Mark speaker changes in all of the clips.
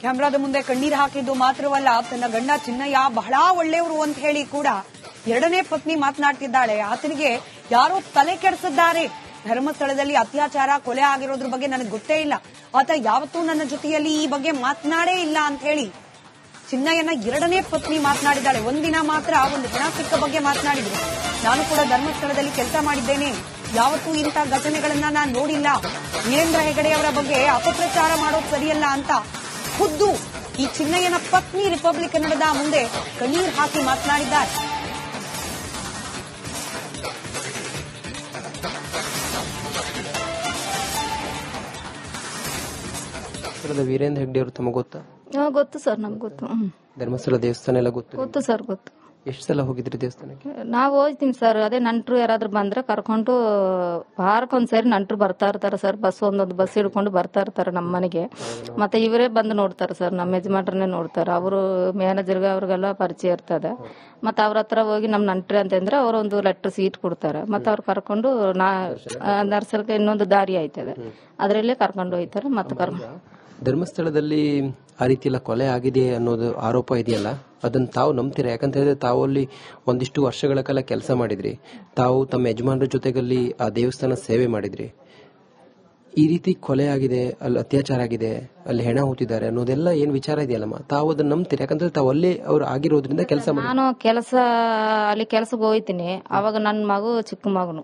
Speaker 1: ಕ್ಯಾಮ್ರಾದ ಮುಂದೆ ಕಣ್ಣೀರು ಹಾಕಿದ್ದು ಮಾತ್ರವಲ್ಲ, ತನ್ನ ಗಂಡ ಚಿನ್ನಯ್ಯ ಬಹಳ ಒಳ್ಳೆಯವರು ಅಂತ ಹೇಳಿ ಕೂಡ ಎರಡನೇ ಪತ್ನಿ ಮಾತನಾಡ್ತಿದ್ದಾಳೆ. ಆತನಿಗೆ ಯಾರೋ ತಲೆ ಕೆಡಿಸಿದ್ದಾರೆ. ಧರ್ಮಸ್ಥಳದಲ್ಲಿ ಅತ್ಯಾಚಾರ, ಕೊಲೆ ಆಗಿರೋದ್ರ ಬಗ್ಗೆ ನನಗೆ ಗೊತ್ತೇ ಇಲ್ಲ. ಆತ ಯಾವತ್ತೂ ನನ್ನ ಜೊತೆಯಲ್ಲಿ ಈ ಬಗ್ಗೆ ಮಾತನಾಡೇ ಇಲ್ಲ ಅಂತ ಹೇಳಿ ಚಿನ್ನಯ್ಯನ ಎರಡನೇ ಪತ್ನಿ ಮಾತನಾಡಿದ್ದಾಳೆ. ಒಂದಿನ ಮಾತ್ರ ಒಂದು ಜನ ಸಿಕ್ಕ ಬಗ್ಗೆ ಮಾತನಾಡಿದ್ರು. ನಾನು ಕೂಡ ಧರ್ಮಸ್ಥಳದಲ್ಲಿ ಕೆಲಸ ಮಾಡಿದ್ದೇನೆ. ಯಾವತ್ತೂ ಇಂಥ ಘಟನೆಗಳನ್ನ ನಾನು ನೋಡಿಲ್ಲ. ವೀರೇಂದ್ರ ಹೆಗಡೆ ಅವರ ಬಗ್ಗೆ ಅಪಪ್ರಚಾರ ಮಾಡೋದು ಸರಿಯಲ್ಲ ಅಂತ ಖುದ್ದು. ಈ ಚಿನ್ನಯ್ಯನ ಪತ್ನಿ ರಿಪಬ್ಲಿಕ್ ಕನ್ನಡದ ಮುಂದೆ ಕಣ್ಣೀರು ಹಾಕಿ ಮಾತನಾಡಿದ್ದಾರೆ.
Speaker 2: ವೀರೇಂದ್ರ ಹೆಗ್ಡೆ ಅವರು ತಮಗೆ ಗೊತ್ತಾ?
Speaker 3: ಹಾ, ಗೊತ್ತು ಸರ್ ನಮ್ಗೆ ಗೊತ್ತು.
Speaker 2: ಧರ್ಮಸ್ಥಳ ದೇವಸ್ಥಾನ ಎಲ್ಲ ಗೊತ್ತು
Speaker 3: ಗೊತ್ತು ಸರ್ ಗೊತ್ತು.
Speaker 2: ಎಷ್ಟು ಸಲ ಹೋಗಿದ್ರಿ ದೇವಸ್ಥಾನಕ್ಕೆ?
Speaker 3: ನಾವು ಹೋಗ್ತೀನಿ ಸರ್ ಅದೇ ನಂಟರು ಯಾರಾದ್ರೂ ಬಂದ್ರೆ ಕರ್ಕೊಂಡು ವಾರಕ್ಕೊಂದ್ಸರಿ ನಂಟರು ಬರ್ತಾ ಇರ್ತಾರೆ ಸರ್ ಬಸ್ ಒಂದೊಂದು ಬಸ್ ಹಿಡ್ಕೊಂಡು ಬರ್ತಾ ಇರ್ತಾರೆ ನಮ್ಮ ಮನೆಗೆ. ಮತ್ತೆ ಇವರೇ ಬಂದು ನೋಡ್ತಾರೆ ಸರ್ ನಮ್ಮ ಯಜಮಾನ್ರನ್ನೇ ನೋಡ್ತಾರೆ. ಅವರು ಮ್ಯಾನೇಜರ್ಗೆ ಅವ್ರಿಗೆಲ್ಲ ಪರಿಚಯ ಇರ್ತದೆ. ಮತ್ತೆ ಅವ್ರ ಹತ್ರ ಹೋಗಿ ನಮ್ಮ ನಂಟ್ರಿ ಅಂತಂದ್ರೆ ಅವರೊಂದು ಒಂದು ಲೆಟರ್ ಸೀಟ್ ಕೊಡ್ತಾರೆ. ಮತ್ತೆ ಅವ್ರು ಕರ್ಕೊಂಡು ನಾ ನರ್ಸಲ್ಗೆ ಇನ್ನೊಂದು ದಾರಿ ಆಯ್ತದೆ. ಅದರಲ್ಲೇ ಕರ್ಕೊಂಡು ಹೋಯ್ತಾರೆ. ಮತ್ತೆ ಕರ್ಕೊಂಡು
Speaker 2: ಧರ್ಮಸ್ಥಳದಲ್ಲಿ ಆ ರೀತಿ ಕೊಲೆ ಆಗಿದೆ ಅನ್ನೋದು ಆರೋಪ ಇದೆಯಲ್ಲ? ಅದನ್ನ ತಾವು ನಂಬ್ತೀರಾ? ಯಾಕಂತ ಹೇಳಿದ್ರೆ ತಾವು ಅಲ್ಲಿ ಒಂದಿಷ್ಟು ವರ್ಷಗಳ ಕಾಲ ಕೆಲಸ ಮಾಡಿದ್ರಿ. ತಾವು ತಮ್ಮ ಯಜಮಾನರ ಜೊತೆಗಲ್ಲಿ ಆ ದೇವಸ್ಥಾನ ಸೇವೆ ಮಾಡಿದ್ರಿ. ಈ ರೀತಿ ಕೊಲೆ ಆಗಿದೆ ಅಲ್ಲಿ ಅತ್ಯಾಚಾರ ಆಗಿದೆ ಅಲ್ಲಿ ಹೆಣ ಹೂತಿದ್ದಾರೆ ಅನ್ನೋದೆಲ್ಲ ಏನ್ ವಿಚಾರ ಇದೆಯಲ್ಲಮ್ಮ ತಾವು ಅದನ್ನ ನಂಬ್ತೀರಿ? ಯಾಕಂದ್ರೆ ತಾವು ಅಲ್ಲಿ ಅವ್ರು ಆಗಿರೋದ್ರಿಂದ ಕೆಲಸ
Speaker 3: ನಾನು ಕೆಲಸ ಅಲ್ಲಿ ಕೆಲಸಕ್ಕೆ ಹೋಯ್ತೀನಿ ಅವಾಗ ನನ್ನ ಮಗು ಚಿಕ್ಕ ಮಗನು.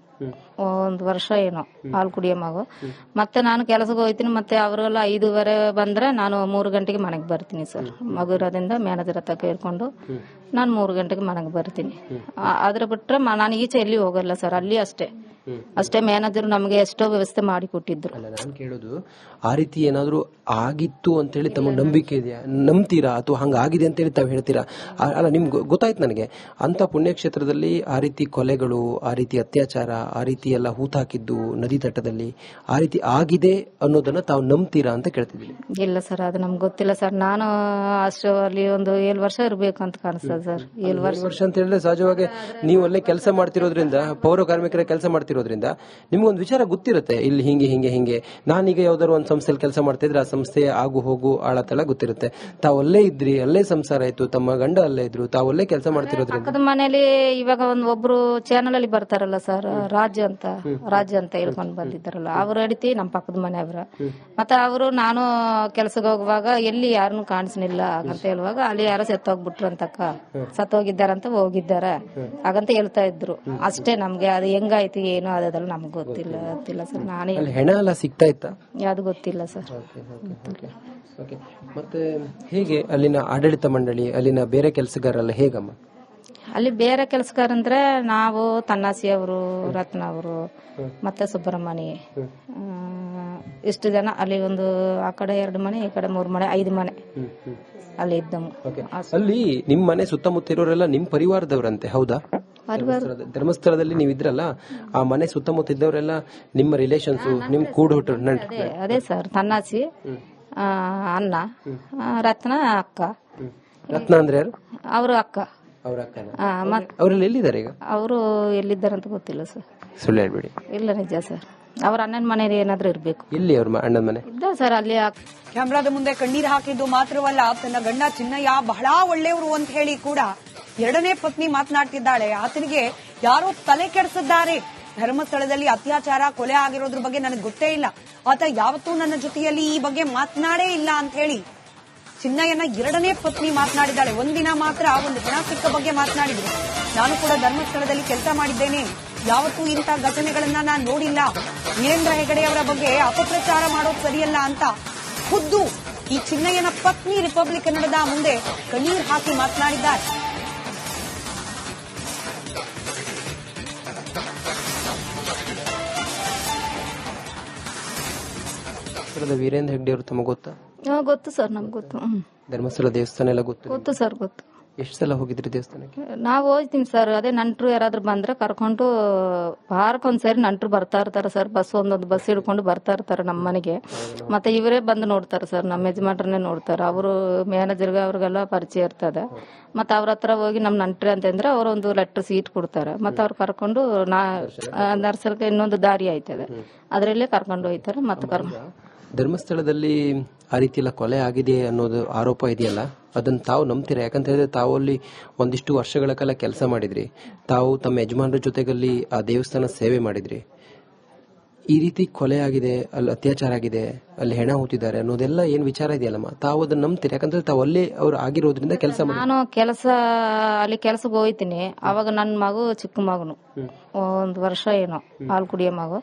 Speaker 3: ಒಂದು ವರ್ಷ ಏನೋ ಹಾಲು ಕುಡಿಯೋ ಮಗು. ಮತ್ತೆ ನಾನು ಕೆಲಸಕ್ಕೆ ಹೋಯ್ತೀನಿ ಮತ್ತೆ ಅವರೆಲ್ಲ ಐದೂವರೆ ಬಂದ್ರೆ ನಾನು ಮೂರು ಗಂಟೆಗೆ ಮನೆಗೆ ಬರ್ತೀನಿ ಸರ್. ಮಗು ಇರೋದ್ರಿಂದ ಮ್ಯಾನೇಜರ್ ಹತ್ರ ಕೇಳ್ಕೊಂಡು ನಾನು ಮೂರು ಗಂಟೆಗೆ ಮನೆಗೆ ಬರ್ತೀನಿ. ಅದ್ರ ಬಿಟ್ರೆ ನಾನು ಈಚೆ ಎಲ್ಲಿ ಹೋಗಲ್ಲ ಸರ್ ಅಲ್ಲಿ ಅಷ್ಟೇ. ಅಷ್ಟೇ ಮ್ಯಾನೇಜರ್ ನಮಗೆ ಎಷ್ಟೋ ವ್ಯವಸ್ಥೆ ಮಾಡಿ ಕೊಟ್ಟಿದ್ರು.
Speaker 2: ಅಲ್ಲ ನಾನು ಕೇಳೋದು ಆ ರೀತಿ ಏನಾದರೂ ಆಗಿತ್ತು ಅಂತ ಹೇಳಿ ತಮ್ಮ ನಂಬಿಕೆ ಇದೆಯಾ? ನಂಬ್ತೀರಾ? ಅಥವಾ ಅಂತ ಹೇಳಿ ತಾವು ಹೇಳ್ತೀರಾ? ಅಲ್ಲ ನಿಮ್ಗೆ ಗೊತ್ತಾಯ್ತು ನನಗೆ. ಅಂತ ಪುಣ್ಯಕ್ಷೇತ್ರದಲ್ಲಿ ಆ ರೀತಿ ಕೊಲೆಗಳು ಆ ರೀತಿ ಅತ್ಯಾಚಾರ ಆ ರೀತಿ ಎಲ್ಲ ಹೂತಾಕಿದ್ದು ನದಿ ತಟದಲ್ಲಿ ಆ ರೀತಿ ಆಗಿದೆ ಅನ್ನೋದನ್ನ ತಾವು ನಂಬ್ತೀರಾ ಅಂತ ಕೇಳ್ತಿದ್ದೀನಿ.
Speaker 3: ಇಲ್ಲ ಸರ್ ಅದು ನಮ್ಗೆ ಗೊತ್ತಿಲ್ಲ ಸರ್. ನಾನು ಅಷ್ಟು ಅಲ್ಲಿ ಒಂದು ಏಳು ವರ್ಷ ಇರಬೇಕು ಅಂತ ಕಾಣಿಸ್ತದೆ ಸರ್. ಏಳು ವರ್ಷ.
Speaker 2: ವರ್ಷ ಅಂತ ಹೇಳಿದ್ರೆ ಸಹಜವಾಗಿ ನೀವು ಅಲ್ಲೇ ಕೆಲಸ ಮಾಡ್ತಿರೋದ್ರಿಂದ ಪೌರ ಕಾರ್ಮಿಕರ ಕೆಲಸ ಮಾಡ್ತಿರೋದ್ರಿಂದ ನಿಮ್ಗೊಂದು ವಿಚಾರ ಗೊತ್ತಿರುತ್ತೆ. ಇಲ್ಲಿ ಹಿಂಗೆ ಹಿಂಗೆ ಹಿಂಗೆ. ನಾನೀಗ ಯಾವ್ದಾದ್ರು ಒಂದು ಸಂಸ್ಥೆಯಲ್ಲಿ ಕೆಲಸ ಮಾಡ್ತಾ ಇದ್ರೆ ಆ ಸಂಸ್ಥೆಯ ಆಗು ಹೋಗು ಆಳತೆಲ್ಲ ಗೊತ್ತಿರುತ್ತೆ. ತಾವು ಅಲ್ಲೇ ಇದ್ರಿ ಅಲ್ಲೇ ಸಂಸಾರ ಆಯ್ತು ತಮ್ಮ ಗಂಡ ಅಲ್ಲೇ ಇದ್ರು ತಾವು ಅಲ್ಲೇ ಕೆಲಸ ಮಾಡ್ತಿರೋದ್ರಿಂದ.
Speaker 3: ಪಕ್ಕದ ಮನೇಲಿ ಇವಾಗ ಒಂದು ಒಬ್ರು ಚಾನಲ್ ಅಲ್ಲಿ ಬರ್ತಾರಲ್ಲ ಸರ್ ರಾಜ್ ಅಂತ ರಾಜ್ ಅಂತ ಹೇಳ್ಕೊಂಡ್ ಬಂದಿದ್ದಾರಲ್ಲ ಅವ್ರ ಅಡಿತಿ ನಮ್ಮ ಪಕ್ಕದ ಮನೆಯವ್ರ ಮತ್ತೆ ಅವರು ನಾನು ಕೆಲಸಕ್ಕೆ ಹೋಗುವಾಗ ಎಲ್ಲಿ ಯಾರನ್ನು ಕಾಣಿಸ್ನಿಲ್ಲ ಅಂತ ಹೇಳುವಾಗ ಅಲ್ಲಿ ಯಾರೋ ಸತ್ತೋಗ್ಬಿಟ್ರು ಅಂತಕ್ಕ. ಸತ್ತೋಗಿದ್ದಾರಂತ ಹೋಗಿದ್ದಾರೆ ಹಾಗಂತ ಹೇಳ್ತಾ ಇದ್ರು. ಅಷ್ಟೇ ನಮ್ಗೆ ಅದು ಹೆಂಗಾಯ್ತು ಏನು ಅದೆಲ್ಲ ನಮ್ಗೆ ಗೊತ್ತಿಲ್ಲ ಗೊತ್ತಿಲ್ಲ. ಸರ್. ನಾನೇ
Speaker 2: ಅಲ್ಲಿ ಹೆಣ ಎಲ್ಲ ಸಿಗ್ತಾ ಇತ್ತಾ?
Speaker 3: ಯಾವ್ದು ಗೊತ್ತಿಲ್ಲ ಸರ್.
Speaker 2: ಓಕೆ ಮತ್ತೆ ಹೇಗೆ ಅಲ್ಲಿನ ಆಡಳಿತ ಮಂಡಳಿ ಅಲ್ಲಿನ ಬೇರೆ ಕೆಲಸಗಾರಲ್ಲ ಹೇಗಮ್ಮ?
Speaker 3: ಅಲ್ಲಿ ಬೇರೆ ಕೆಲಸಗಾರಂದ್ರೆ ನಾವು ತನ್ನಾಸಿ ಅವರು ರತ್ನ ಅವರು ಮತ್ತೆ ಸುಬ್ರಹ್ಮಣಿ ಇಷ್ಟು ಜನ ಅಲ್ಲಿ ಒಂದು ಆ ಕಡೆ ಎರಡು ಮನೆ ಈ ಕಡೆ ಮೂರು ಮನೆ ಐದು ಮನೆ ಅಲ್ಲಿ ಇದ್ದವು.
Speaker 2: ಅಲ್ಲಿ ನಿಮ್ಮ ಮನೆ ಸುತ್ತಮುತ್ತ ಇರೋರೆಲ್ಲ ನಿಮ್ಮ ಪರಿವಾರದವರಂತೆ ಹೌದಾ? ಧರ್ಮಸ್ಥಳದಲ್ಲಿ ನೀವು ಇದ್ರಲ್ಲ ಆ ಮನೆ ಸುತ್ತಮುತ್ತ ಇದ್ದವರೆಲ್ಲ ನಿಮ್ಮ ರಿಲೇಷನ್ಸ್ ನಿಮ್ ಕೂಡ ಹುಟ್ಟರು
Speaker 3: ಅದೇ ಅದೇ ಸರ್ ತನ್ನಾಸಿ ಆ, ಅಣ್ಣ ಆ, ರತ್ನ ಅಕ್ಕ.
Speaker 2: ರತ್ನ ಅಂದ್ರೆ ಯಾರು?
Speaker 3: ಅವರು ಅಕ್ಕ.
Speaker 2: ಅವ್ರ ಅಕ್ಕನ? ಎಲ್ಲಿದ್ದಾರೆ ಈಗ?
Speaker 3: ಅವರು ಎಲ್ಲಿದ್ದಾರಂತ ಗೊತ್ತಿಲ್ಲ ಸರ್.
Speaker 2: ಸುಳ್ಳು ಹೇಳ್ಬೇಡಿ.
Speaker 3: ಇಲ್ಲ ನಿಜ ಸರ್. ಅವ್ರ ಅಣ್ಣನ ಮನೇಲಿ ಏನಾದ್ರೂ ಇರ್ಬೇಕು.
Speaker 2: ಇಲ್ಲಿ ಅವ್ರ ಮ- ಅಣ್ಣನ ಮನೆ?
Speaker 3: ಇದ್ದ ಸರ್ ಅಲ್ಲಿ
Speaker 1: ಕ್ಯಾಮ್ರಾದ ಮುಂದೆ ಕಣ್ಣೀರು ಹಾಕಿದ್ದು ಮಾತ್ರವಲ್ಲ ತನ್ನ ಗಂಡ ಚಿನ್ನಯ್ಯ ಬಹಳ ಒಳ್ಳೆಯವರು ಅಂತ ಹೇಳಿ ಕೂಡ ಎರಡನೇ ಪತ್ನಿ ಮಾತನಾಡ್ತಿದ್ದಾಳೆ. ಆತನಿಗೆ ಯಾರೋ ತಲೆ ಕೆಡಿಸಿದ್ದಾರೆ. ಧರ್ಮಸ್ಥಳದಲ್ಲಿ ಅತ್ಯಾಚಾರ, ಕೊಲೆ ಆಗಿರೋದ್ರ ಬಗ್ಗೆ ನನಗೆ ಗೊತ್ತೇ ಇಲ್ಲ. ಆತ ಯಾವತ್ತೂ ನನ್ನ ಜೊತೆಯಲ್ಲಿ ಈ ಬಗ್ಗೆ ಮಾತನಾಡೇ ಇಲ್ಲ ಅಂತ ಹೇಳಿ ಚಿನ್ನಯ್ಯನ ಎರಡನೇ ಪತ್ನಿ ಮಾತನಾಡಿದ್ದಾಳೆ. ಒಂದಿನ ಮಾತ್ರ ಒಂದು ಹೆಣ ಸಿಕ್ಕ ಬಗ್ಗೆ ಮಾತನಾಡಿದ್ರು. ನಾನು ಕೂಡ ಧರ್ಮಸ್ಥಳದಲ್ಲಿ ಕೆಲಸ ಮಾಡಿದ್ದೇನೆ. ಯಾವತ್ತೂ ಇಂಥ ಘಟನೆಗಳನ್ನ ನಾನು ನೋಡಿಲ್ಲ. ವೀರೇಂದ್ರ ಹೆಗಡೆ ಅವರ ಬಗ್ಗೆ ಅಪಪ್ರಚಾರ ಮಾಡೋದು ಸರಿಯಲ್ಲ ಅಂತ ಖುದ್ದು ಈ ಚಿನ್ನಯ್ಯನ ಪತ್ನಿ ರಿಪಬ್ಲಿಕ್ ಕನ್ನಡದ ಮುಂದೆ ಕಣ್ಣೀರು ಹಾಕಿ ಮಾತನಾಡಿದ್ದಾರೆ.
Speaker 2: ಧರ್ಮಸ್ಥಳದ ವೀರೇಂದ್ರ ಹೆಗ್ಡೆ ಅವರು ತಮಗೆ ಗೊತ್ತಾ?
Speaker 3: ಆ, ಗೊತ್ತು ಸರ್ ನಮ್ಗೆ ಗೊತ್ತು. ಹ್ಮ್.
Speaker 2: ಧರ್ಮಸ್ಥಳ ದೇವಸ್ಥಾನ ಎಲ್ಲ ಗೊತ್ತು
Speaker 3: ಗೊತ್ತು ಸರ್ ಗೊತ್ತು.
Speaker 2: ಎಷ್ಟು ಸಲ ಹೋಗಿದ್ರಿ ದೇವಸ್ಥಾನಕ್ಕೆ?
Speaker 3: ನಾವು ಹೋಗ್ತೀನಿ ಸರ್ ಅದೇ ನಂಟರು ಯಾರಾದ್ರೂ ಬಂದ್ರೆ ಕರ್ಕೊಂಡು ವಾರಕ್ಕೊಂದ್ಸರಿ ನಂಟರು ಬರ್ತಾ ಇರ್ತಾರೆ ಸರ್ ಬಸ್ ಒಂದೊಂದು ಬಸ್ ಹಿಡ್ಕೊಂಡು ಬರ್ತಾ ಇರ್ತಾರೆ ನಮ್ಮ ಮನೆಗೆ. ಮತ್ತೆ ಇವರೇ ಬಂದು ನೋಡ್ತಾರೆ ಸರ್ ನಮ್ಮ ಯಜಮಾನ್ರನ್ನೇ ನೋಡ್ತಾರೆ. ಅವರು ಮ್ಯಾನೇಜರ್ಗೆ ಅವ್ರಿಗೆಲ್ಲ ಪರಿಚಯ ಇರ್ತದೆ. ಮತ್ತೆ ಅವ್ರ ಹತ್ರ ಹೋಗಿ ನಮ್ಮ ನಂಟ್ರಿ ಅಂತಂದ್ರೆ ಅವ್ರ ಒಂದು ಲೆಟರ್ ಸೀಟ್ ಕೊಡ್ತಾರೆ. ಮತ್ತೆ ಅವ್ರು ಕರ್ಕೊಂಡು ನಾ ನರ್ಸರ್ಗೆ ಇನ್ನೊಂದು ದಾರಿ ಆಯ್ತದೆ. ಅದರಲ್ಲೇ ಕರ್ಕೊಂಡು ಹೋಯ್ತಾರೆ ಮತ್ತೆ ಕರ್ಕೊಂಡು
Speaker 2: ಧರ್ಮಸ್ಥಳದಲ್ಲಿ ಆ ರೀತಿ ಕೊಲೆ ಆಗಿದೆ ಅನ್ನೋದು ಆರೋಪ ಇದೆಯಲ್ಲ? ಅದನ್ನು ತಾವು ನಂಬ್ತೀರಾ? ಯಾಕಂತ ಹೇಳಿದ್ರೆ ತಾವು ಅಲ್ಲಿ ಒಂದಿಷ್ಟು ವರ್ಷಗಳ ಕಾಲ ಕೆಲಸ ಮಾಡಿದ್ರಿ. ತಾವು ತಮ್ಮ ಯಜಮಾನರ ಜೊತೆಗಲ್ಲಿ ಆ ದೇವಸ್ಥಾನ ಸೇವೆ ಮಾಡಿದ್ರಿ. ಈ ರೀತಿ ಕೊಲೆ ಆಗಿದೆ ಅಲ್ಲಿ ಅತ್ಯಾಚಾರ ಆಗಿದೆ ಅಲ್ಲಿ ಹೆಣ ಹೋಗ್ತಿದ್ದಾರೆ ಅನ್ನೋದೆಲ್ಲ ಏನ್ ವಿಚಾರ ಇದೆಯಲ್ಲಮ್ಮ ತಾವು ಅದನ್ನ ನಂಬ್ತೀರಿ? ಯಾಕಂದ್ರೆ ತಾವು ಅಲ್ಲಿ ಅವ್ರು ಆಗಿರೋದ್ರಿಂದ ಕೆಲಸ
Speaker 3: ನಾನು ಕೆಲಸ ಅಲ್ಲಿ ಕೆಲಸಕ್ಕೆ ಹೋಗ್ತೀನಿ. ಅವಾಗ ನನ್ನ ಮಗು ಚಿಕ್ಕ ಮಗನು. ಒಂದು ವರ್ಷ ಏನೋ ಹಾಲು ಕುಡಿಯೋ ಮಗು.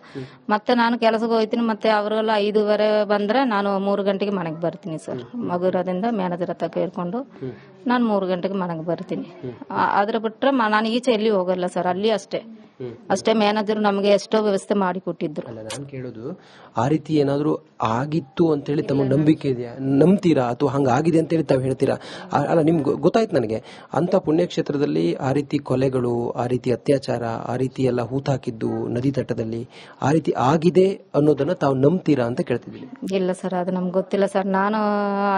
Speaker 3: ಮತ್ತೆ ನಾನು ಕೆಲಸಕ್ಕೆ ಹೋಗ್ತೀನಿ ಮತ್ತೆ ಅವರೆಲ್ಲ ಐದೂವರೆ ಬಂದ್ರೆ ನಾನು ಮೂರು ಗಂಟೆಗೆ ಮನೆಗೆ ಬರ್ತೀನಿ ಸರ್. ಮಗು ಇರೋದ್ರಿಂದ ಮ್ಯಾನೇಜರ್ ಹತ್ರ ಕೇಳ್ಕೊಂಡು ನಾನು ಮೂರು ಗಂಟೆಗೆ ಮನೆಗೆ ಬರ್ತೀನಿ. ಅದ್ರ ಬಿಟ್ರೆ ನಾನು ಈಚೆ ಎಲ್ಲಿ ಹೋಗಲ್ಲ ಸರ್ ಅಲ್ಲಿ ಅಷ್ಟೇ. ಅಷ್ಟೇ ಮ್ಯಾನೇಜರ್ ನಮಗೆ ಎಷ್ಟೋ ವ್ಯವಸ್ಥೆ ಮಾಡಿ ಕೊಟ್ಟಿದ್ರು.
Speaker 2: ಅಲ್ಲ ನಾನು ಕೇಳೋದು ಆ ರೀತಿ ಏನಾದರೂ ಆಗಿತ್ತು ಅಂತ ಹೇಳಿ ತಮ್ಮ ನಂಬಿಕೆ ಇದೆಯಾ? ನಂಬ್ತೀರಾ? ಅಥವಾ ಹಂಗಾಗಿದೆ ಅಂತೇಳಿ ತಾವು ಹೇಳ್ತೀರಾ? ಅಲ್ಲ ನಿಮ್ಗೆ ಗೊತ್ತಾಯ್ತು ನನಗೆ. ಅಂತ ಪುಣ್ಯಕ್ಷೇತ್ರದಲ್ಲಿ ಆ ರೀತಿ ಕೊಲೆಗಳು ಆ ರೀತಿ ಅತ್ಯಾಚಾರ ಆ ರೀತಿ ಎಲ್ಲ ಹೂತಾಕಿದ್ದು ನದಿ ತಟದಲ್ಲಿ ಆ ರೀತಿ ಆಗಿದೆ ಅನ್ನೋದನ್ನ ತಾವು ನಂಬ್ತೀರಾ ಅಂತ ಕೇಳ್ತಿದ್ದೀನಿ.
Speaker 3: ಇಲ್ಲ ಸರ್ ಅದು ನಮ್ಗೆ ಗೊತ್ತಿಲ್ಲ ಸರ್. ನಾನು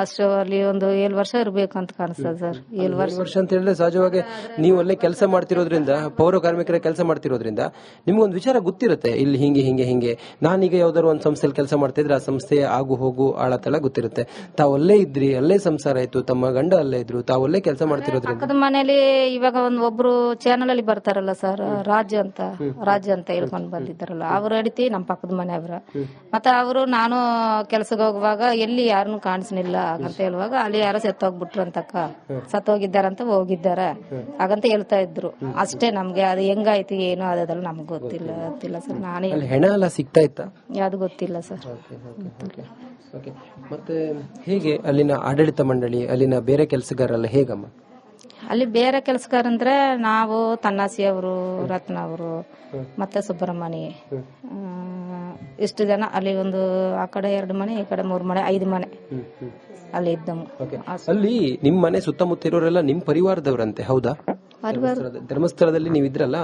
Speaker 3: ಅಷ್ಟು ಅಲ್ಲಿ ಒಂದು ಏಳು ವರ್ಷ ಇರಬೇಕು ಅಂತ ಕಾಣಿಸ್ತದೆ ಸರ್. ಏಳು ವರ್ಷ.
Speaker 2: ವರ್ಷ ಅಂತ ಹೇಳಿದ್ರೆ ಸಹಜವಾಗಿ ನೀವು ಅಲ್ಲೇ ಕೆಲಸ ಮಾಡ್ತಿರೋದ್ರಿಂದ ಪೌರ ಕಾರ್ಮಿಕರ ಕೆಲಸ ಮಾಡ್ತಿರೋದ್ರಿಂದ ನಿಮ್ಗೊಂದು ವಿಚಾರ ಗೊತ್ತಿರುತ್ತೆ. ಇಲ್ಲಿ ಹಿಂಗೆ ಹಿಂಗೆ ಹಿಂಗೆ. ನಾನೀಗ ಯಾವ್ದಾದ್ರು ಒಂದು ಸಂಸ್ಥೆಯಲ್ಲಿ ಕೆಲಸ ಮಾಡ್ತಿದ್ರೆ ಆ ಸಂಸ್ಥೆ ಆಗು ಹೋಗು ಆಳತೆಲ್ಲ ಗೊತ್ತಿರುತ್ತೆ. ತಾವು ಅಲ್ಲೇ ಇದ್ರಿ ಅಲ್ಲೇ ಸಂಸಾರ ಆಯ್ತು ತಮ್ಮ ಗಂಡ ಅಲ್ಲೇ ಇದ್ರು ತಾವು ಅಲ್ಲೇ ಕೆಲಸ ಮಾಡ್ತಿರೋದ್ರಿಂದ.
Speaker 3: ಪಕ್ಕದ ಮನೇಲಿ ಇವಾಗ ಒಂದು ಒಬ್ರು ಚಾನಲ್ ಅಲ್ಲಿ ಬರ್ತಾರಲ್ಲ ಸರ್ ರಾಜು ಅಂತ ರಾಜು ಅಂತ ಹೇಳ್ಕೊಂಡ್ ಬಂದಿದ್ದಾರಲ್ಲ ಅವ್ರ ಅಡಿತಿ ನಮ್ಮ ಪಕ್ಕದ ಮನೆಯವ್ರ ಮತ್ತೆ ಅವರು ನಾನು ಕೆಲ್ಸಕ್ಕೆ ಹೋಗುವಾಗ ಎಲ್ಲಿ ಯಾರನ್ನು ಕಾಣಿಸ್ನಿಲ್ಲ ಅಂತ ಹೇಳುವಾಗ ಅಲ್ಲಿ ಯಾರೋ ಸತ್ತೋಗ್ಬಿಟ್ರು ಅಂತಕ್ಕ. ಸತ್ತೋಗಿದ್ದಾರಂತ ಹೋಗಿದ್ದಾರೆ. ಹಾಗಂತ ಹೇಳ್ತಾ ಇದ್ರು. ಅಷ್ಟೇ ನಮ್ಗೆ ಅದು ಹೆಂಗಾಯ್ತು ಏನು ಅದಲ್ಲ ನಮ್ಗೆ ಗೊತ್ತಿಲ್ಲ ಗೊತ್ತಿಲ್ಲ. ಸರ್. ನಾನೇ
Speaker 2: ಅಲ್ಲಿ ಹೆಣ ಎಲ್ಲ ಸಿಗ್ತಾ ಇತ್ತಾ?
Speaker 3: ಯಾವ್ದು ಗೊತ್ತಿಲ್ಲ ಸರ್.
Speaker 2: ಓಕೆ ಮತ್ತೆ ಹೇಗೆ ಅಲ್ಲಿನ ಆಡಳಿತ ಮಂಡಳಿ ಅಲ್ಲಿನ ಬೇರೆ ಕೆಲಸಗಾರಲ್ಲ ಹೇಗಮ್ಮ?
Speaker 3: ಅಲ್ಲಿ ಬೇರೆ ಕೆಲಸಗಾರಂದ್ರೆ ನಾವು ತನ್ನಾಸಿ ಅವರು ರತ್ನ ಅವರು ಮತ್ತೆ ಸುಬ್ರಹ್ಮಣಿ. ಇಷ್ಟು ಜನ ಅಲ್ಲಿ ಒಂದು ಆ ಕಡೆ ಎರಡು ಮನೆ ಈ ಕಡೆ ಮೂರು ಮನೆ ಐದು ಮನೆ ಅಲ್ಲಿ ಇದ್ದವು.
Speaker 2: ಅಲ್ಲಿ ನಿಮ್ಮ ಮನೆ ಸುತ್ತಮುತ್ತ ಇರೋರೆಲ್ಲ ನಿಮ್ಮ ಪರಿವಾರದವರಂತೆ ಹೌದಾ? ಧರ್ಮಸ್ಥಳದಲ್ಲಿ ನೀವು ಇದ್ರಲ್ಲ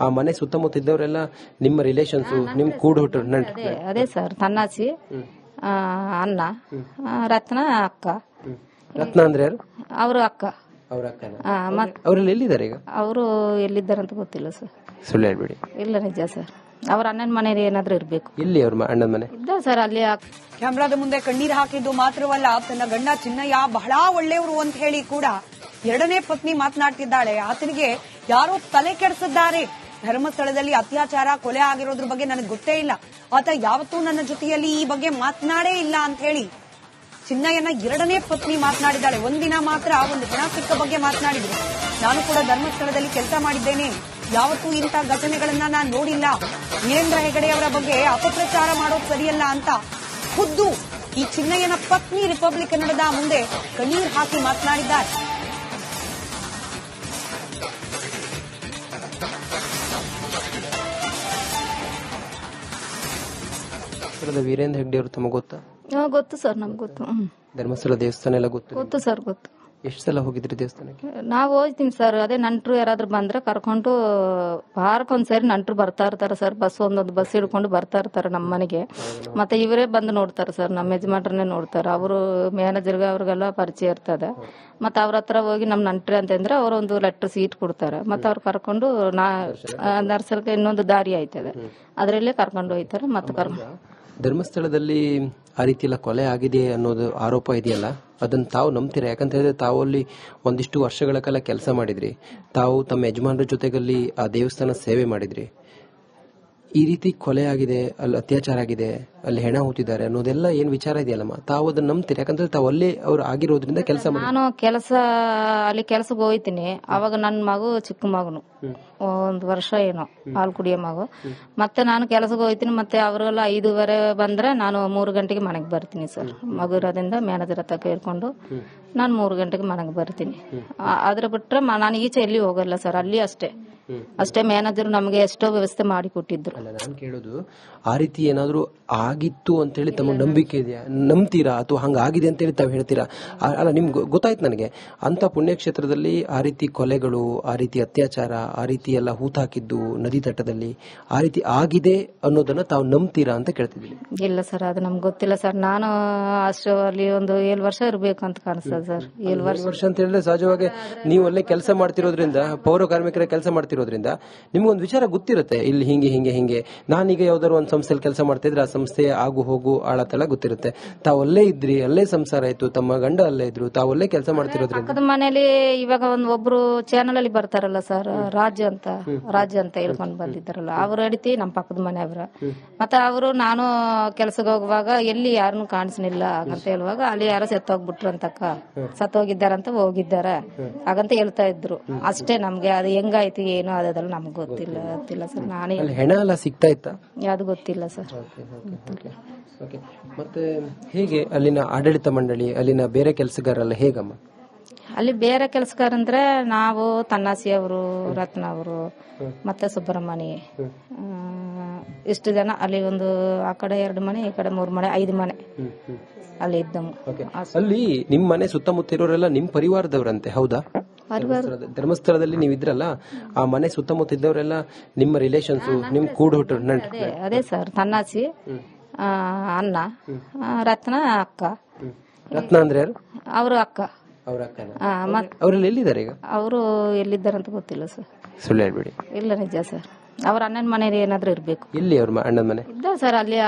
Speaker 2: ಆ ಮನೆ ಸುತ್ತಮುತ್ತ ಇದ್ದವರೆಲ್ಲ ನಿಮ್ಮ ರಿಲೇಷನ್ಸ್ ನಿಮ್ ಕೂಡ ಹುಟ್ಟರು
Speaker 3: ಅದೇ ಸರ್ ತನ್ನಾಸಿ ಆ, ಅಣ್ಣ ರತ್ನ ಅಕ್ಕ.
Speaker 2: ರತ್ನ ಅಂದ್ರೆ ಯಾರು?
Speaker 3: ಅವರು ಅಕ್ಕ.
Speaker 2: ಅವ್ರ ಅವರೆಲ್ಲ ಎಲ್ಲಿದ್ದಾರೆ ಈಗ?
Speaker 3: ಅವರು ಎಲ್ಲಿದ್ದಾರಂತ ಗೊತ್ತಿಲ್ಲ ಸರ್
Speaker 2: ಸುಳ್ಳು ಹೇಳ್ಬೇಡಿ.
Speaker 3: ಇಲ್ಲ ನಿಜ ಸರ್ ಅವ್ರ ಅಣ್ಣನ ಮನೇಲಿ ಏನಾದ್ರೂ ಇರ್ಬೇಕು.
Speaker 2: ಇಲ್ಲಿ ಅವ್ರ ಅಣ್ಣನ ಮನೆ?
Speaker 3: ಇದ್ದ ಸರ್ ಅಲ್ಲಿ
Speaker 1: ಕ್ಯಾಮ್ರಾದ ಮುಂದೆ ಕಣ್ಣೀರು ಹಾಕಿದ್ದು ಮಾತ್ರವಲ್ಲ ತನ್ನ ಗಂಡ ಚಿನ್ನಯ್ಯ ಬಹಳ ಒಳ್ಳೆಯವರು ಅಂತ ಹೇಳಿ ಕೂಡ ಎರಡನೇ ಪತ್ನಿ ಮಾತನಾಡ್ತಿದ್ದಾಳೆ. ಆತನಿಗೆ ಯಾರೋ ತಲೆ ಕೆಡಿಸಿದ್ದಾರೆ. ಧರ್ಮಸ್ಥಳದಲ್ಲಿ ಅತ್ಯಾಚಾರ, ಕೊಲೆ ಆಗಿರೋದ್ರ ಬಗ್ಗೆ ನನಗೆ ಗೊತ್ತೇ ಇಲ್ಲ. ಆತ ಯಾವತ್ತೂ ನನ್ನ ಜೊತೆಯಲ್ಲಿ ಈ ಬಗ್ಗೆ ಮಾತನಾಡೇ ಇಲ್ಲ ಅಂತ ಹೇಳಿ ಚಿನ್ನಯ್ಯನ ಎರಡನೇ ಪತ್ನಿ ಮಾತನಾಡಿದ್ದಾಳೆ. ಒಂದಿನ ಮಾತ್ರ ಒಂದು ಹಣ ಸಿಕ್ಕ ಬಗ್ಗೆ ಮಾತನಾಡಿದ್ರು. ನಾನು ಕೂಡ ಧರ್ಮಸ್ಥಳದಲ್ಲಿ ಕೆಲಸ ಮಾಡಿದ್ದೇನೆ. ಯಾವತ್ತೂ ಇಂಥ ಘಟನೆಗಳನ್ನ ನಾನು ನೋಡಿಲ್ಲ. ವೀರೇಂದ್ರ ಹೆಗಡೆ ಅವರ ಬಗ್ಗೆ ಅಪಪ್ರಚಾರ ಮಾಡೋದು ಸರಿಯಲ್ಲ ಅಂತ ಖುದ್ದು ಈ ಚಿನ್ನಯ್ಯನ ಪತ್ನಿ ರಿಪಬ್ಲಿಕ್ ಕನ್ನಡದ ಮುಂದೆ ಕಣ್ಣೀರು ಹಾಕಿ ಮಾತನಾಡಿದ್ದಾರೆ.
Speaker 2: ಧರ್ಮಸ್ಥಳದ ವೀರೇಂದ್ರ ಹೆಗ್ಡೆ ಅವರು ತಮಗೆ ಗೊತ್ತಾ?
Speaker 3: ಗೊತ್ತು ಸರ್ ನಮ್ಗೆ ಗೊತ್ತು. ಹ್ಮ್.
Speaker 2: ಧರ್ಮಸ್ಥಳ ದೇವಸ್ಥಾನ ಎಲ್ಲ ಗೊತ್ತು
Speaker 3: ಗೊತ್ತು ಸರ್ ಗೊತ್ತು.
Speaker 2: ಎಷ್ಟು ಸಲ ಹೋಗಿದ್ರಿ ದೇವಸ್ಥಾನಕ್ಕೆ?
Speaker 3: ನಾವು ಹೋಗ್ತೀನಿ ಸರ್ ಅದೇ ನಂಟರು ಯಾರಾದ್ರೂ ಬಂದ್ರೆ ಕರ್ಕೊಂಡು ವಾರಕ್ಕೊಂದ್ಸರಿ ನಂಟರು ಬರ್ತಾ ಇರ್ತಾರೆ ಸರ್ ಬಸ್ ಒಂದೊಂದು ಬಸ್ ಹಿಡ್ಕೊಂಡು ಬರ್ತಾ ಇರ್ತಾರೆ ನಮ್ಮ ಮನೆಗೆ. ಮತ್ತೆ ಇವರೇ ಬಂದು ನೋಡ್ತಾರೆ ಸರ್ ನಮ್ಮ ಯಜಮಾನ್ರನ್ನೇ ನೋಡ್ತಾರೆ. ಅವರು ಮ್ಯಾನೇಜರ್ಗೆ ಅವ್ರಿಗೆಲ್ಲ ಪರಿಚಯ ಇರ್ತದೆ. ಮತ್ತೆ ಅವ್ರ ಹತ್ರ ಹೋಗಿ ನಮ್ಮ ನಂಟ್ರಿ ಅಂತಂದ್ರೆ ಅವರೊಂದು ಒಂದು ಲೆಟರ್ ಸೀಟ್ ಕೊಡ್ತಾರೆ. ಮತ್ತೆ ಅವ್ರು ಕರ್ಕೊಂಡು ನಾ ನರ್ಸಲ್ಗೆ ಇನ್ನೊಂದು ದಾರಿ ಆಯ್ತದೆ. ಅದರಲ್ಲೇ ಕರ್ಕೊಂಡು ಹೋಯ್ತಾರೆ ಮತ್ತೆ ಕರ್ಕೊಂಡು
Speaker 2: ಧರ್ಮಸ್ಥಳದಲ್ಲಿ ಆ ರೀತಿ ಕೊಲೆ ಆಗಿದೆ ಅನ್ನೋದು ಆರೋಪ ಇದೆಯಲ್ಲ? ಅದನ್ನ ತಾವು ನಂಬ್ತೀರಾ? ಯಾಕಂತ ಹೇಳಿದ್ರೆ ತಾವು ಅಲ್ಲಿ ಒಂದಿಷ್ಟು ವರ್ಷಗಳ ಕಾಲ ಕೆಲಸ ಮಾಡಿದ್ರಿ. ತಾವು ತಮ್ಮ ಯಜಮಾನರ ಜೊತೆಗಲ್ಲಿ ಆ ದೇವಸ್ಥಾನ ಸೇವೆ ಮಾಡಿದ್ರಿ. ಈ ರೀತಿ ಕೊಲೆ ಆಗಿದೆ ಅಲ್ಲಿ ಅತ್ಯಾಚಾರ ಆಗಿದೆ ಅಲ್ಲಿ ಹೆಣ ಹೂತಿದ್ದಾರೆ ಅನ್ನೋದೆಲ್ಲ ಏನ್ ವಿಚಾರ ಇದೆಯಲ್ಲಮ್ಮ? ತಾವು ಅದನ್ನ ನಂಬ್ತೀರಿ? ಯಾಕಂದ್ರೆ ತಾವು ಅಲ್ಲಿ ಅವ್ರು ಆಗಿರೋದ್ರಿಂದ ಕೆಲಸ
Speaker 3: ನಾನು ಕೆಲಸ ಅಲ್ಲಿ ಕೆಲಸಕ್ಕೆ ಹೋಯ್ತೀನಿ ಅವಾಗ ನನ್ನ ಮಗು ಚಿಕ್ಕ ಮಗನು. ಒಂದು ವರ್ಷ ಏನೋ ಹಾಲು ಕುಡಿಯೋ ಮಗು. ಮತ್ತೆ ನಾನು ಕೆಲಸಕ್ಕೆ ಹೋಯ್ತೀನಿ ಮತ್ತೆ ಅವರೆಲ್ಲ ಐದೂವರೆ ಬಂದ್ರೆ ನಾನು ಮೂರು ಗಂಟೆಗೆ ಮನೆಗೆ ಬರ್ತೀನಿ ಸರ್. ಮಗು ಇರೋದ್ರಿಂದ ಮ್ಯಾನೇಜರ್ ಹತ್ರ ಕೇಳ್ಕೊಂಡು ನಾನು ಮೂರು ಗಂಟೆಗೆ ಮನೆಗೆ ಬರ್ತೀನಿ. ಅದ್ರ ಬಿಟ್ರೆ ನಾನು ಈಚೆ ಎಲ್ಲಿ ಹೋಗಲ್ಲ ಸರ್ ಅಲ್ಲಿ ಅಷ್ಟೇ. ಅಷ್ಟೇ ಮ್ಯಾನೇಜರ್ ನಮಗೆ ಎಷ್ಟೋ ವ್ಯವಸ್ಥೆ ಮಾಡಿ ಕೊಟ್ಟಿದ್ರು.
Speaker 2: ಅಲ್ಲ ನಾನು ಕೇಳೋದು ಆ ರೀತಿ ಏನಾದರೂ ಆಗಿತ್ತು ಅಂತ ಹೇಳಿ ತಮ್ಮ ನಂಬಿಕೆ ಇದೆಯಾ? ನಂಬ್ತೀರಾ? ಅಥವಾ ಹಂಗೆ ಆಗಿದೆ ಅಂತ ಹೇಳಿ ತಾವು ಹೇಳ್ತೀರಾ? ಅಲ್ಲ ನಿಮ್ಗೆ ಗೊತ್ತಾಯ್ತು ನನಗೆ. ಅಂತ ಪುಣ್ಯಕ್ಷೇತ್ರದಲ್ಲಿ ಆ ರೀತಿ ಕೊಲೆಗಳು ಆ ರೀತಿ ಅತ್ಯಾಚಾರ ಆ ರೀತಿ ಎಲ್ಲ ಹೂತಾಕಿದ್ದು ನದಿ ತಟದಲ್ಲಿ ಆ ರೀತಿ ಆಗಿದೆ ಅನ್ನೋದನ್ನ ತಾವು ನಂಬ್ತೀರಾ ಅಂತ ಕೇಳ್ತಿದ್ದೀನಿ.
Speaker 3: ಇಲ್ಲ ಸರ್ ಅದು ನಮ್ಗೆ ಗೊತ್ತಿಲ್ಲ ಸರ್. ನಾನು ಅಷ್ಟು ಅಲ್ಲಿ ಒಂದು ಏಳು ವರ್ಷ ಇರಬೇಕು ಅಂತ ಕಾಣಿಸ್ತದೆ ಸರ್. ಏಳು ವರ್ಷ.
Speaker 2: ವರ್ಷ ಅಂತ ಹೇಳಿದ್ರೆ ಸಹಜವಾಗಿ ನೀವು ಅಲ್ಲೇ ಕೆಲಸ ಮಾಡ್ತಿರೋದ್ರಿಂದ ಪೌರ ಕಾರ್ಮಿಕರ ಕೆಲಸ ಮಾಡ್ತಿರೋ ಮಾಡ್ತಿರೋದ್ರಿಂದ ನಿಮ್ಗೊಂದು ವಿಚಾರ ಗೊತ್ತಿರುತ್ತೆ. ಇಲ್ಲಿ ಹಿಂಗೆ ಹಿಂಗೆ ಹಿಂಗೆ. ನಾನೀಗ ಯಾವ್ದಾದ್ರು ಒಂದು ಸಂಸ್ಥೆಯಲ್ಲಿ ಕೆಲಸ ಮಾಡ್ತಾ ಇದ್ರೆ ಆ ಸಂಸ್ಥೆ ಆಗು ಹೋಗು ಆಳತೆಲ್ಲ ಗೊತ್ತಿರುತ್ತೆ. ತಾವು ಅಲ್ಲೇ ಇದ್ರಿ ಅಲ್ಲೇ ಸಂಸಾರ ಆಯ್ತು ತಮ್ಮ ಗಂಡ ಅಲ್ಲೇ ಇದ್ರು ತಾವು ಅಲ್ಲೇ ಕೆಲಸ ಮಾಡ್ತಿರೋದ್ರಿಂದ.
Speaker 3: ಪಕ್ಕದ ಮನೇಲಿ ಇವಾಗ ಒಂದ್ ಒಬ್ರು ಚಾನಲ್ ಅಲ್ಲಿ ಬರ್ತಾರಲ್ಲ ಸರ್ ರಾಜ್ ಅಂತ ರಾಜ್ ಅಂತ ಹೇಳ್ಕೊಂಡ್ ಬಂದಿದ್ದಾರಲ್ಲ ಅವ್ರ ಅಡಿತಿ ನಮ್ ಪಕ್ಕದ ಮನೆಯವ್ರ ಮತ್ತೆ ಅವರು ನಾನು ಕೆಲ್ಸಕ್ಕೆ ಹೋಗುವಾಗ ಎಲ್ಲಿ ಯಾರನ್ನು ಕಾಣಿಸ್ನಿಲ್ಲ ಅಂತ ಹೇಳುವಾಗ ಅಲ್ಲಿ ಯಾರೋ ಸತ್ತೋಗ್ಬಿಟ್ರು ಅಂತಕ್ಕ. ಸತ್ತೋಗಿದ್ದಾರಂತ ಹೋಗಿದ್ದಾರ. ಹಾಗಂತ ಹೇಳ್ತಾ ಇದ್ರು. ಅಷ್ಟೇ ನಮ್ಗೆ ಅದು ಹೆಂಗಾಯ್ತು ಏನು ಅದೆಲ್ಲ ನಮ್ಗೆ ಗೊತ್ತಿಲ್ಲ ಗೊತ್ತಿಲ್ಲ. ಸರ್. ನಾನೇ
Speaker 2: ಅಲ್ಲಿ ಹೆಣ ಎಲ್ಲ ಸಿಗ್ತಾ ಇತ್ತಾ?
Speaker 3: ಯಾವ್ದು ಗೊತ್ತಿಲ್ಲ ಸರ್.
Speaker 2: ಓಕೆ ಮತ್ತೆ ಹೇಗೆ ಅಲ್ಲಿನ ಆಡಳಿತ ಮಂಡಳಿ ಅಲ್ಲಿನ ಬೇರೆ ಕೆಲಸಗಾರಲ್ಲ ಹೇಗಮ್ಮ?
Speaker 3: ಅಲ್ಲಿ ಬೇರೆ ಕೆಲಸಗಾರಂದ್ರೆ ನಾವು ತನ್ನಾಸಿ ಅವರು ರತ್ನ ಅವರು ಮತ್ತೆ ಸುಬ್ರಹ್ಮಣಿ. ಇಷ್ಟು ಜನ ಅಲ್ಲಿ ಒಂದು ಆ ಕಡೆ ಎರಡು ಮನೆ ಈ ಕಡೆ ಮೂರು ಮನೆ ಐದು ಮನೆ ಅಲ್ಲಿ ಇದ್ದವು.
Speaker 2: ಅಲ್ಲಿ ನಿಮ್ ಮನೆ ಸುತ್ತಮುತ್ತ ಇರೋರೆಲ್ಲ ನಿಮ್ ಪರಿವಾರದವರಂತೆ ಹೌದಾ? ಧರ್ಮಸ್ಥಳದಲ್ಲಿ ನೀವು ಇದ್ರಲ್ಲ ಆ ಮನೆ ಸುತ್ತಮುತ್ತ ಇದ್ದವರೆಲ್ಲ ನಿಮ್ಮ ರಿಲೇಷನ್ಸ್ ನಿಮ್ ಕೂಡ ಹುಟ್ಟು
Speaker 3: ಅದೇ ಅದೇ ಸರ್ ತನ್ನಾಸಿ ಅಣ್ಣ ರತ್ನ ಅಕ್ಕ.
Speaker 2: ರತ್ನ ಅಂದ್ರೆ ಯಾರು?
Speaker 3: ಅವರು ಅಕ್ಕ.
Speaker 2: ಅವ್ರ
Speaker 3: ಅಕ್ಕ
Speaker 2: ಅವರೆಲ್ಲ ಎಲ್ಲಿದ್ದಾರೆ ಈಗ?
Speaker 3: ಅವರು ಎಲ್ಲಿದ್ದಾರೆ ಅಂತ ಗೊತ್ತಿಲ್ಲ ಸರ್.
Speaker 2: ಸುಳ್ಳು ಹೇಳ್ಬೇಡಿ.
Speaker 3: ಇಲ್ಲ ನಿಜ ಸರ್. ಅವ್ರ ಅಣ್ಣನ ಮನೇಲಿ ಏನಾದ್ರೂ ಇರ್ಬೇಕು.
Speaker 2: ಇಲ್ಲಿ ಅವ್ರ ಅಣ್ಣನ ಮನೆ?
Speaker 3: ಇದ್ದಾರೆ ಸರ್ ಅಲ್ಲಿ